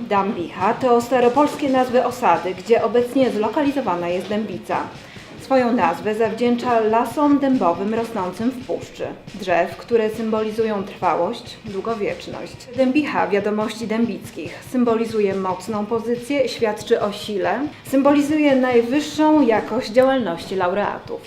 Dambicha to staropolskie nazwy osady, gdzie obecnie zlokalizowana jest dębica. Swoją nazwę zawdzięcza lasom dębowym rosnącym w puszczy. Drzew, które symbolizują trwałość, długowieczność. Dębicha wiadomości dębickich symbolizuje mocną pozycję, świadczy o sile, symbolizuje najwyższą jakość działalności laureatów.